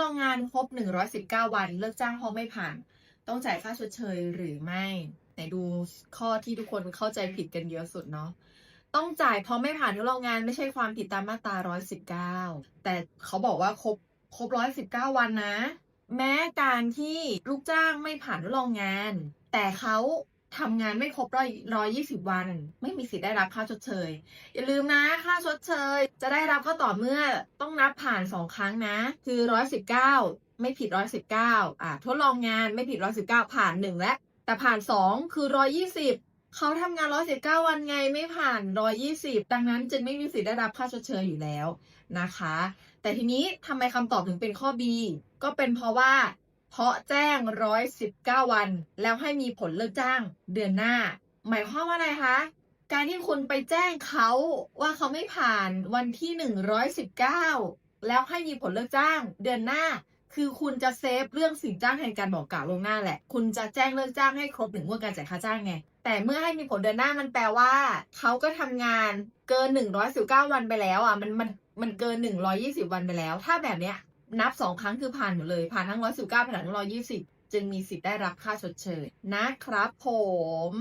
ลองงานครบ 119 วัน เลิกจ้างเพราะไม่ผ่าน ต้องจ่ายค่าชดเชยหรือไม่ไหนดูข้อที่ทุกคนเข้าใจผิดกันเยอะสุดเนาะต้องจ่ายเพราะไม่ผ่านทดลองงานไม่ใช่ความผิดตามมาตรา 119 แต่เขาบอกว่าครบครบ 119 วันนะ แม้การที่ลูกจ้างไม่ผ่านทดลองงาน แต่เขา ทำงานไม่ครบร้อยร้อยยี่สิบวัน ไม่มีสิทธิ์ได้รับค่าชดเชย อย่าลืมนะค่าชดเชย จะได้รับก็ต่อเมื่อต้องนับผ่านสองครั้งนะ คือร้อยสิบเก้าไม่ผิดร้อยสิบเก้าอ่าทดลองงานไม่ผิดร้อยสิบเก้าผ่านหนึ่งและ แต่ผ่านสองคือร้อยี่สิบเขาทำงานร้อยสิบเก้าวันไงไม่ผ่านร้อยี่สิบดังนั้นจึงไม่มีสิทธิ์ได้รับค่าชดเชยอยู่แล้วนะคะ แต่ทีนี้ทำไมคำตอบถึงเป็นข้อ B ก็เป็นเพราะว่า เพราะแจ้ง 119 วัน แล้วให้มีผลเลิกจ้างเดือนหน้า หมายความว่าอะไรคะ การที่คุณไปแจ้งเขาว่าเขาไม่ผ่านวันที่ 119 แล้วให้มีผลเลิกจ้างเดือนหน้า คือคุณจะเซฟเรื่องสินจ้างแทนการบอกกล่าวลวงหน้าแหละ คุณจะแจ้งเลิกจ้างให้ครบหนึ่งงวดการจ่ายค่าจ้างไง แต่เมื่อให้มีผลเดือนหน้ามันแปลว่า เขาก็ทำงานเกิน 119 วันไปแล้วอะ มันมันมันเกิน 120 วันไปแล้ว ถ้าแบบเนี้ย นับสองครั้งคือผ่านหมดเลย ผ่านทั้งร้อยสิบเก้าผ่านทั้งร้อยี่สิบจึงมีสิทธิ์ได้รับค่าชดเชยนะครับผม